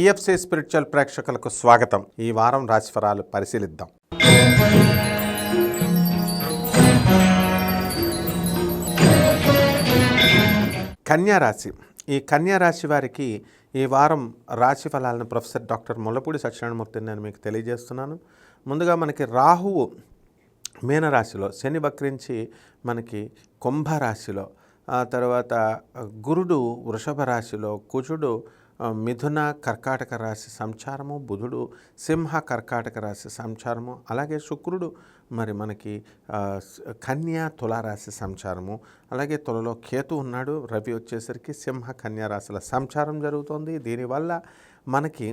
TFC spiritual ప్రేక్షకులకు స్వాగతం. ఈ వారం రాశిఫలాలు పరిశీలిద్దాం. కన్యారాశి ఈ కన్యారాశి వారికి ఈ వారం రాశి ఫలాలను ప్రొఫెసర్ డాక్టర్ ముల్లపూడి సత్యనారాయణమూర్తి నేను మీకు తెలియజేస్తున్నాను. ముందుగా మనకి రాహువు మీనరాశిలో శని వక్రించి మనకి కుంభరాశిలో ఆ తర్వాత గురుడు వృషభ రాశిలో కుజుడు మిథున కర్కాటక రాశి సంచారము బుధుడు సింహ కర్కాటక రాశి సంచారము అలాగే శుక్రుడు మరి మనకి కన్యా తులారాశి సంచారము అలాగే తులలో కేతు ఉన్నాడు రవి వచ్చేసరికి సింహ కన్యా రాశుల సంచారం జరుగుతోంది. దీనివల్ల మనకి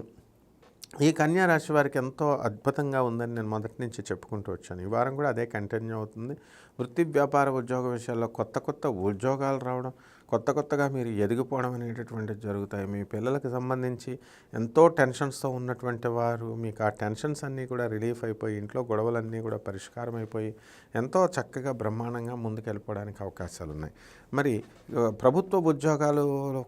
ఈ కన్యా రాశి వారికి ఎంతో అద్భుతంగా ఉందని నేను మొదటి నుంచి చెప్పుకుంటూ వచ్చాను. ఈ వారం కూడా అదే కంటిన్యూ అవుతుంది. వృత్తి వ్యాపార ఉద్యోగ విషయాల్లో కొత్త కొత్త ఉద్యోగాలు రావడం కొత్త కొత్తగా మీరు ఎదిగిపోవడం అనేటటువంటివి జరుగుతాయి. మీ పిల్లలకు సంబంధించి ఎంతో టెన్షన్స్తో ఉన్నటువంటి వారు మీకు ఆ టెన్షన్స్ అన్నీ కూడా రిలీఫ్ అయిపోయి ఇంట్లో గొడవలన్నీ కూడా పరిష్కారం అయిపోయి ఎంతో చక్కగా బ్రహ్మాండంగా ముందుకెళ్ళిపోవడానికి అవకాశాలు ఉన్నాయి మరి ప్రభుత్వ ఉద్యోగాలు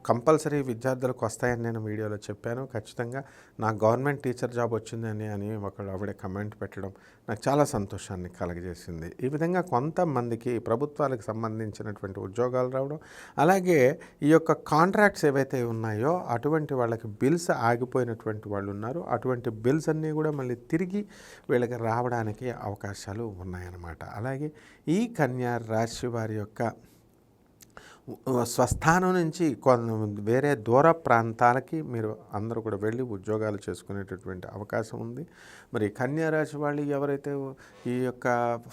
కంపల్సరీ విద్యార్థులకు వస్తాయని నేను వీడియోలో చెప్పాను. ఖచ్చితంగా నాకు గవర్నమెంట్ టీచర్ జాబ్ వచ్చిందని అని ఒకళ్ళు ఆవిడ కమెంట్ పెట్టడం నాకు చాలా సంతోషాన్ని కలగజేసింది. ఈ విధంగా కొంత కొంతమందికి ప్రభుత్వాలకు సంబంధించినటువంటి ఉద్యోగాలు రావడం. అలాగే ఈ యొక్క కాంట్రాక్ట్స్ ఏవైతే ఉన్నాయో అటువంటి వాళ్ళకి బిల్స్ ఆగిపోయినటువంటి వాళ్ళు ఉన్నారు. అటువంటి బిల్స్ అన్నీ కూడా మళ్ళీ తిరిగి వీళ్ళకి రావడానికి అవకాశాలు ఉన్నాయన్నమాట. అలాగే ఈ కన్యా రాశి వారి యొక్క స్వస్థానం నుంచి కొంత వేరే దూర ప్రాంతాలకి మీరు అందరూ కూడా వెళ్ళి ఉద్యోగాలు చేసుకునేటటువంటి అవకాశం ఉంది. మరి కన్యారాశి వాళ్ళు ఎవరైతే ఈ యొక్క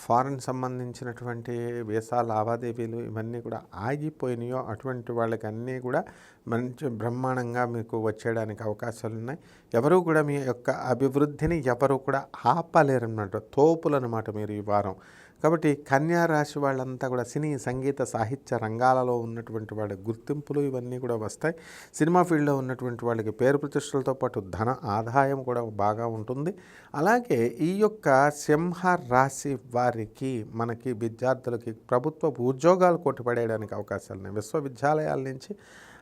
ఫారెన్ సంబంధించినటువంటి వీసా లావాదేవీలు ఇవన్నీ కూడా ఆగిపోయినాయో అటువంటి వాళ్ళకి అన్నీ కూడా మంచి బ్రహ్మాండంగా మీకు వచ్చేయడానికి అవకాశాలు ఉన్నాయి. ఎవరు కూడా మీ యొక్క అభివృద్ధిని ఎవరు కూడా ఆపలేరన్నమాట. తోపులన్నమాట మీరు ఈ వారం. కాబట్టి కన్యా రాశి వాళ్ళంతా కూడా సినీ సంగీత సాహిత్య రంగాలలో ఉన్నటువంటి వాళ్ళ గుర్తింపులు ఇవన్నీ కూడా వస్తాయి. సినిమా ఫీల్డ్లో ఉన్నటువంటి వాళ్ళకి పేరు ప్రతిష్టలతో పాటు ధన ఆదాయం కూడా బాగా ఉంటుంది. అలాగే ఈ యొక్క సింహ రాశి వారికి మనకి విద్యార్థులకి ప్రభుత్వ ఉద్యోగాలు కొట్టుపడేయడానికి అవకాశాలు ఉన్నాయి విశ్వవిద్యాలయాల నుంచి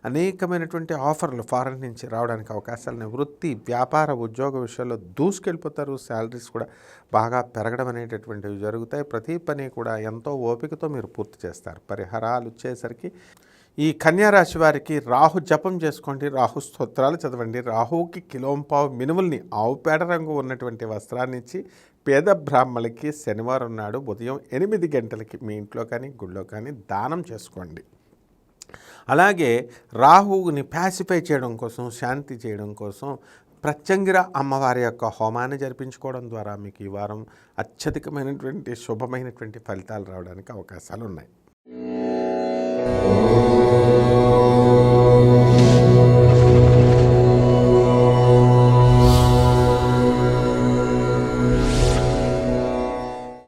అనేకమైనటువంటి ఆఫర్లు ఫారెన్ నుంచి రావడానికి అవకాశాలు వృత్తి వ్యాపార ఉద్యోగ విషయాల్లో దూసుకెళ్ళిపోతారు. శాలరీస్ కూడా బాగా పెరగడం అనేటటువంటివి జరుగుతాయి. ప్రతి పని కూడా ఎంతో ఓపికతో మీరు పూర్తి చేస్తారు. పరిహారాలు వచ్చేసరికి ఈ కన్యారాశి వారికి రాహు జపం చేసుకోండి రాహు స్తోత్రాలు చదవండి. రాహువుకి కిలోంపావు మినుముల్ని ఆవు పేడ రంగు ఉన్నటువంటి వస్త్రాన్ని ఇచ్చి పేద బ్రాహ్మణులకి శనివారం నాడు ఉదయం ఎనిమిది గంటలకి మీ ఇంట్లో కానీ గుళ్ళో కానీ దానం చేసుకోండి. అలాగే రాహువుని ప్యాసిఫై చేయడం కోసం శాంతి చేయడం కోసం ప్రత్యంగిర అమ్మవారి యొక్క హోమాన్ని జరిపించుకోవడం ద్వారా మీకు ఈ వారం అత్యధికమైనటువంటి శుభమైనటువంటి ఫలితాలు రావడానికి అవకాశాలు ఉన్నాయి